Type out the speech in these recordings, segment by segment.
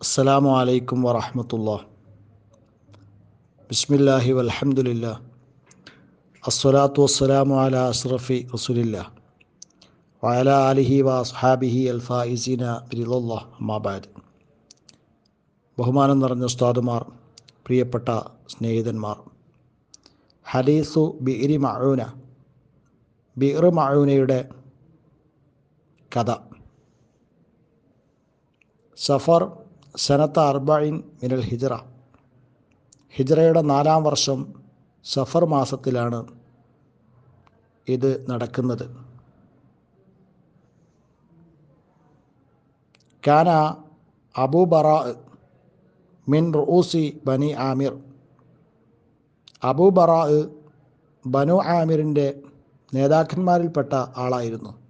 അസ്സലാമു അലൈക്കും വറഹമത്തുള്ള ബിസ്മില്ലാഹി വലഹമുല്ല അസ്സലാത്തു വസ്സലാമു അല അസ്റഫി റസുലില്ല. വയല ആലിഹി വ അസ്ഹാബിഹി അൽ ഫായിസീന ബിരിദല്ലാ അമ്മാബാദ് ബഹുമാനം നിറഞ്ഞ ഉസ്താദുമാർ പ്രിയപ്പെട്ട സ്നേഹിതന്മാർ. ഹദീസു ബിഇരി മഅൂന ബിഇർ മഅൂനയുടെ കഥ. സഫർ സനത്ത അർബൈൻ മിനൽ ഹിജറ. ഹിജറയുടെ നാലാം വർഷം സഫർ മാസത്തിലാണ് ഇത് നടക്കുന്നത്. കാന അബൂബറ മിൻ റൂസി ബനി ആമിർ. അബൂബറ ബനു ആമിറിന്റെ നേതാക്കന്മാരിൽപ്പെട്ട ആളായിരുന്നു.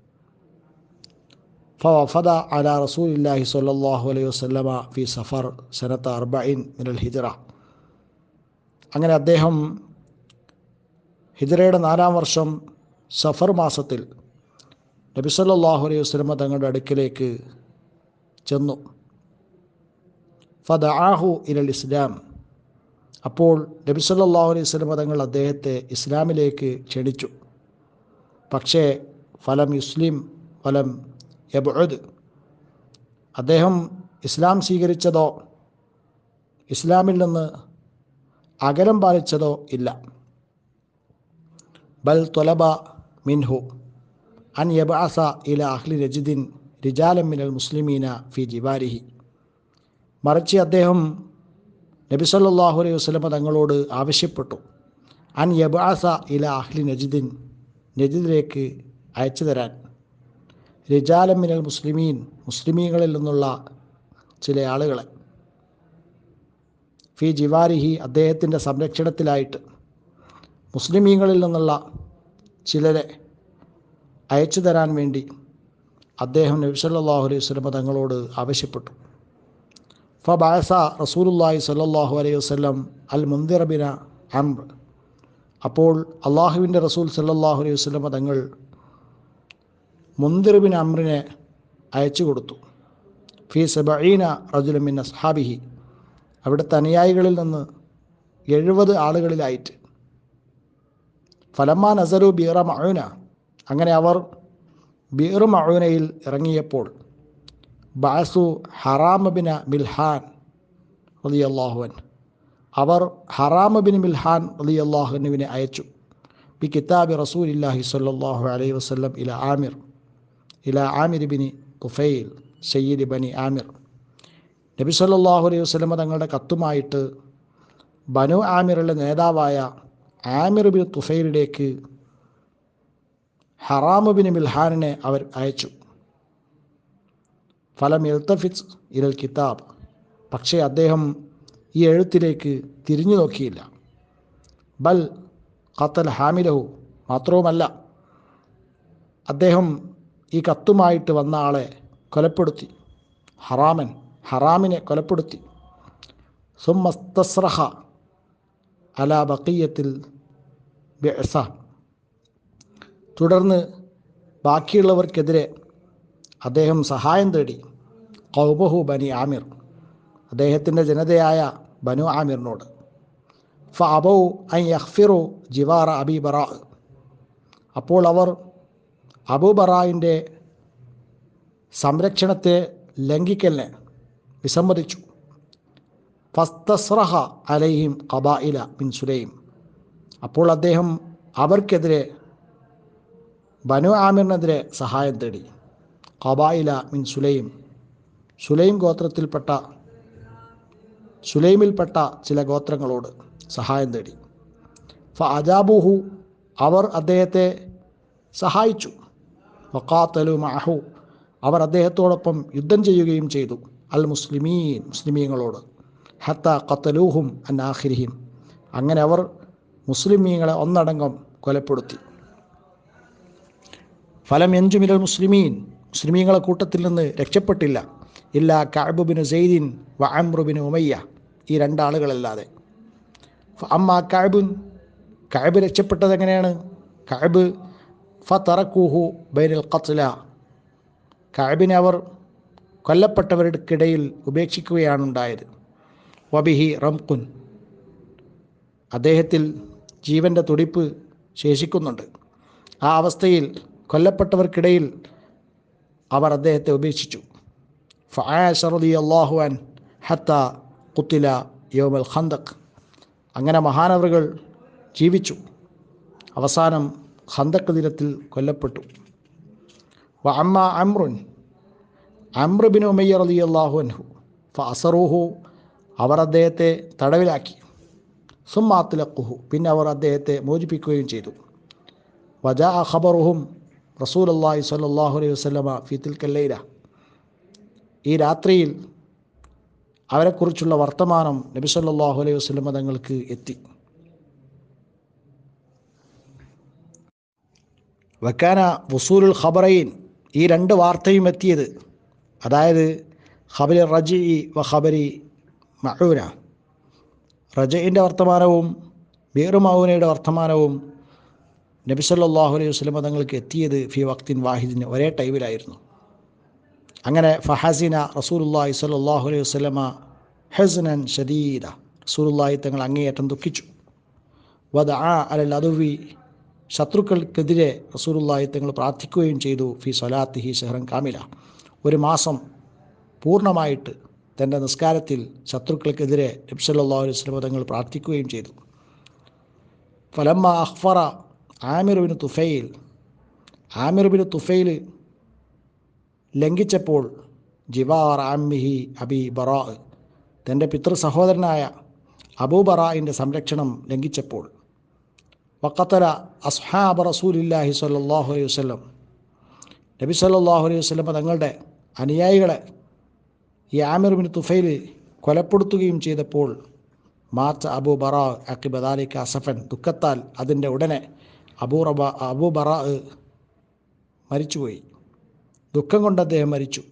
فوفد على رسول الله صلى الله عليه وسلم في സഫർ സനത്ത് അർബൈൻ മിനൽ ഹിജറ അങ്ങനെ അദ്ദേഹം ഹിജറയുടെ നാലാം വർഷം സഫർ മാസത്തിൽ നബി സല്ലല്ലാഹു അലൈഹി വസല്ലമ തങ്ങളുടെ അടുക്കിലേക്ക് ചെന്നു ഫദആഹു ഇലൽ ഇസ്ലാം അപ്പോൾ നബി സല്ലല്ലാഹു അലൈഹി വസല്ലമ തങ്ങൾ അദ്ദേഹത്തെ ഇസ്ലാമിലേക്ക് ക്ഷണിച്ചു പക്ഷേ ഫലം യുസ്ലിം ഫലം യബുദ് അദ്ദേഹം ഇസ്ലാം സ്വീകരിച്ചതോ ഇസ്ലാമിൽ നിന്ന് അകലം പാലിച്ചതോ ഇല്ല. ബൽ തൊലബ മിൻഹു അൻ യബാസ ഇല അഹ്ലി രജിദിൻ റിജാലം മിനൽ മുസ്ലിമീന ഫി ജിവാരിഹി. മറിച്ച് അദ്ദേഹം നബിസല്ലാഹു അലൈഹി വസല്ലമ തങ്ങളോട് ആവശ്യപ്പെട്ടു. അൻ യബാസ ഇല അഹ്ലി നജിദിൻ നജിദിലേക്ക് അയച്ചു തരാൻ. റിജാലം മിനൽ മുസ്ലിമീൻ മുസ്ലിമീങ്ങളിൽ നിന്നുള്ള ചില ആളുകളെ. ഫി ജിവാരിഹി അദ്ദേഹത്തിന്റെ സംരക്ഷണത്തിലായിട്ട് മുസ്ലിമീങ്ങളിൽ നിന്നുള്ള ചിലരെ അയച്ചു തരാൻ വേണ്ടി അദ്ദേഹം നബി സല്ലല്ലാഹു അലൈഹി വസല്ലം തങ്ങളോട് ആവശ്യപ്പെട്ടു. ഫബാസ റസൂലുല്ലാഹി സല്ലല്ലാഹു അലൈഹി വസ്ലം അൽ മുന്തിറബിന അംർ. അപ്പോൾ അള്ളാഹുവിന്റെ റസൂൽ സല്ലാഹു അലൈഹി വസല്ലം തങ്ങൾ മുന്തിർബിൻ അമ്രിനെ അയച്ചു കൊടുത്തു. ഫി സബീന റജുലമിൻ അസ്ഹാബിഹി. അവിടുത്തെ അനുയായികളിൽ നിന്ന് എഴുപത് ആളുകളിലായിട്ട്. ഫലമാ നസറു ബീറ മഴൂന അങ്ങനെ അവർ ബീർ മഴൂനയിൽ ഇറങ്ങിയപ്പോൾ ബാസു ഹറാമബിന മിൽഹാൻ റലി അള്ളാഹുവൻ അവർ ഹറാമബിൻ മിൽഹാൻ റലി അള്ളാഹുനുവിനെ അയച്ചു. ബി കിതാബി റസൂലില്ലാഹി സ്വല്ലല്ലാഹു അലൈഹി വസ്ലം ഇല ആമിർ. ഇല ആമിർ ബിനി തുഫൈൽ സയ്യിദ് ബനി ആമിർ. നബി സല്ലാഹു അലൈഹി വസ്ലമ തങ്ങളുടെ കത്തുമായിട്ട് ബനു ആമിറിലെ നേതാവായ ആമിർ ബിൻ തുഫൈലിലേക്ക് ഹറാമു ബിൻ മിൽഹാനിനെ അവർ അയച്ചു. ഫലം എൽത്തഫിസ് ഇരൽ കിതാബ്. പക്ഷേ അദ്ദേഹം ഈ എഴുത്തിലേക്ക് തിരിഞ്ഞു നോക്കിയില്ല. ബൽ ഖത്തൽ ഹാമിലഹു മാത്രവുമല്ല അദ്ദേഹം ഈ കത്തുമായിട്ട് വന്ന ആളെ കൊലപ്പെടുത്തി. ഹറാമൻ ഹറാമിനെ കൊലപ്പെടുത്തി. സുമസ്തസ്രഹ അല ബക്കീയത്തിൽ ബെസ തുടർന്ന് ബാക്കിയുള്ളവർക്കെതിരെ അദ്ദേഹം സഹായം തേടി. കൗബഹു ബനി ആമിർ അദ്ദേഹത്തിന്റെ ജനതയായ ബനു ആമിറിനോട്. ഫ അബൌ ഐ യഹ്ഫിറു ജിവാറ അബി ബറാ. അപ്പോൾ അവർ അബൂബറായിന്റെ സംരക്ഷണത്തെ ലംഘിക്കലിനെ വിസമ്മതിച്ചു. ഫസ്തസ്രഹ അലൈഹിം കബായില ബിൻ സുലൈം. അപ്പോൾ അദ്ദേഹം അവർക്കെതിരെ ബനു ആമിറിനെതിരെ സഹായം തേടി. കബായില ബിൻ സുലൈം. സുലൈം ഗോത്രത്തിൽപ്പെട്ട സുലൈമിൽപ്പെട്ട ചില ഗോത്രങ്ങളോട് സഹായം തേടി. ഫ അജാബുഹു അവർ അദ്ദേഹത്തെ സഹായിച്ചു. വക്കാത്തലു മഹു അവർ അദ്ദേഹത്തോടൊപ്പം യുദ്ധം ചെയ്യുകയും ചെയ്തു. അൽ മുസ്ലിമീൻ മുസ്ലിമീങ്ങളോട്. ഹത്ത ഖത്തലൂഹും അന്നാഹിരിഹിം അങ്ങനെ അവർ മുസ്ലിമീങ്ങളെ ഒന്നടങ്കം കൊലപ്പെടുത്തി. ഫലം എഞ്ചുമിരൽ മുസ്ലിമീൻ. മുസ്ലിമീങ്ങളെ കൂട്ടത്തിൽ നിന്ന് രക്ഷപ്പെട്ടില്ല. ഇല്ല കഅബുബിന് സെയ്ദിൻ വ അമ്രുബിന് ഉമയ്യ. ഈ രണ്ടാളുകളല്ലാതെ. അമ്മ കഅബുൻ. കഅബ് രക്ഷപ്പെട്ടത് എങ്ങനെയാണ് കഅബ് ഫ ബൈനിൽ ഖത്ല. കഅബിനെ അവർ കൊല്ലപ്പെട്ടവർക്കിടയിൽ ഉപേക്ഷിക്കുകയാണ് ഉണ്ടായത് വബിഹി റംകുൻ അദ്ദേഹത്തിൽ ജീവന്റെ തുടിപ്പ് ശേഷിക്കുന്നുണ്ട്. ആ അവസ്ഥയിൽ കൊല്ലപ്പെട്ടവർക്കിടയിൽ അവർ അദ്ദേഹത്തെ ഉപേക്ഷിച്ചു. ഫാഷറലി അള്ളാഹുവാൻ ഹത്ത കുത്തില യോമൽ ഖന്തക് അങ്ങനെ മഹാനവറുകൾ ജീവിച്ചു. അവസാനം ഖന്തക് ദിനത്തിൽ കൊല്ലപ്പെട്ടു അമ്മ അമ്രുൻ അമ്രുബിൻ ഉമയ്യർ അലി അള്ളാഹു അൻഹു. ഫ അസറൂഹു അവർ അദ്ദേഹത്തെ തടവിലാക്കി. സുമ്മാത്തിലക്കുഹു പിന്നെ അവർ അദ്ദേഹത്തെ മോചിപ്പിക്കുകയും ചെയ്തു. വജാ ഖബറുഹും റസൂൽ അള്ളാഹി സല്ലാഹു അലൈഹി വസ്ലമ ഫിത്തിൽ കല്ലൈല ഈ രാത്രിയിൽ അവരെക്കുറിച്ചുള്ള വർത്തമാനം നബി സല്ലാഹു അലൈഹി വസ്ലമ തങ്ങൾക്ക് എത്തി. വക്കാന വസൂലുൽ ഖബറയിൻ ഈ രണ്ട് വാർത്തയും എത്തിയത്. അതായത് ഖബരി റജി വ ഖബരി മഹൂന റജയിന്റെ വർത്തമാനവും ബീറു മൗനയുടെ വർത്തമാനവും നബി സല്ലാഹു അലൈഹി വസ്ലമ തങ്ങൾക്ക് എത്തിയത് ഫി വക്തിൻ വാഹിദിന് ഒരേ ടൈമിലായിരുന്നു. അങ്ങനെ ഫഹസിന റസൂലുല്ലാഹി സല്ലാഹു അലൈഹി വസ്ലമ ഹസനൻ ഷദീദ റസൂലുല്ലാഹി തങ്ങൾ അങ്ങേയറ്റം ദുഃഖിച്ചു. വദ ആ അലൽ അതുവി ശത്രുക്കൾക്കെതിരെ റസൂലുള്ളാഹി തങ്ങൾ പ്രാർത്ഥിക്കുകയും ചെയ്തു ഫി സലാത്തിഹി ഷെഹ്റൻ കാമില. ഒരു മാസം പൂർണമായിട്ട് തന്റെ നിസ്കാരത്തിൽ ശത്രുക്കൾക്കെതിരെ നബ്സല്ലാ അലൈഹി സ്വലമ തങ്ങൾ പ്രാർത്ഥിക്കുകയും ചെയ്തു. ഫലമ്മ അഖ്ഫറ തുഫൈൽ ആമിർ ബിൻ തുഫൈൽ ലംഘിച്ചപ്പോൾ ജിവാർ ആമിഹി അബി ബറാ തന്റെ പിതൃ സഹോദരനായ അബൂ ബറായിന്റെ സംരക്ഷണം ലംഘിച്ചപ്പോൾ വക്കത്തല അസ്ഹാബ് റസൂലില്ലാഹി സല്ലാഹു അലൈഹി വസ്ലം നബി സല്ലാഹു അലൈഹി വസ്ലം തങ്ങളുടെ അനുയായികളെ ഈ ആമിർ ബിൻ തുഫൈൽ കൊലപ്പെടുത്തുകയും ചെയ്തപ്പോൾ മാച്ച ബറാ ബറ അക്കിബദാലിക്ക് അസഫൻ ദുഃഖത്താൽ അതിന്റെ ഉടനെ അബൂ റബ അബൂ ബറ മരിച്ചുപോയി. ദുഃഖം കൊണ്ട് അദ്ദേഹം മരിച്ചു.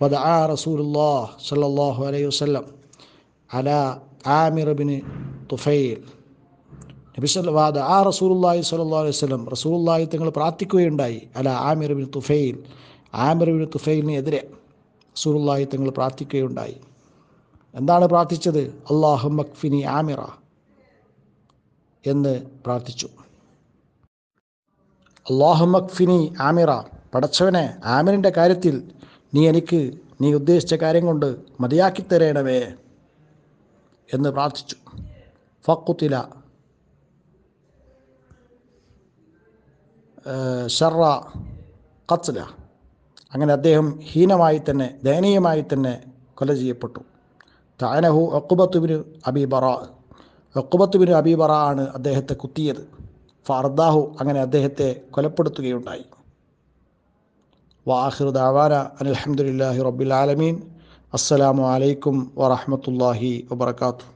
വദ ആ റസൂലുല്ലാ സല്ലാഹു അലൈഹി വസ്ലം അല ആമിർ ബിൻ തുഫൈൽ. നബി സല്ലാദ് ആ റസൂലുല്ലാഹി സ്വല്ലാ അലൈഹി വസ്ലം റസൂലുല്ലാഹി തങ്ങൾ പ്രാർത്ഥിക്കുകയുണ്ടായി. അല Amir bin Tufail. Amir bin തുഫൈലിന് എതിരെ റസൂലുല്ലാഹി തങ്ങൾ പ്രാർത്ഥിക്കുകയുണ്ടായി. എന്താണ് പ്രാർത്ഥിച്ചത്? അള്ളാഹു മക്ഫിനി ആമിറ എന്ന് പ്രാർത്ഥിച്ചു. അള്ളാഹു മക്ഫിനി ആമിറ പടച്ചവനെ ആമിറിന്റെ കാര്യത്തിൽ നീ എനിക്ക് നീ ഉദ്ദേശിച്ച കാര്യം കൊണ്ട് മതിയാക്കി തരേണമേ എന്ന് പ്രാർത്ഥിച്ചു. ഫക്കുത്തില ഷറ കത്ല. അങ്ങനെ അദ്ദേഹം ഹീനമായി തന്നെ ദയനീയമായി തന്നെ കൊല ചെയ്യപ്പെട്ടു. താനഹു ഒക്കുബത്തുബിന് അബിബറ ഒക്കുബത്തുബിന് അബിബറ ആണ് അദ്ദേഹത്തെ കുത്തിയത്. ഫർദാഹു അങ്ങനെ അദ്ദേഹത്തെ കൊലപ്പെടുത്തുകയുണ്ടായി. വാഹിർ ദാവാന അലഹമുല്ലാഹി റബ്ബിൽ ആലമീൻ. അസ്സലാമു അലൈക്കും വറഹമത്തല്ലാഹി വബർക്കാത്തു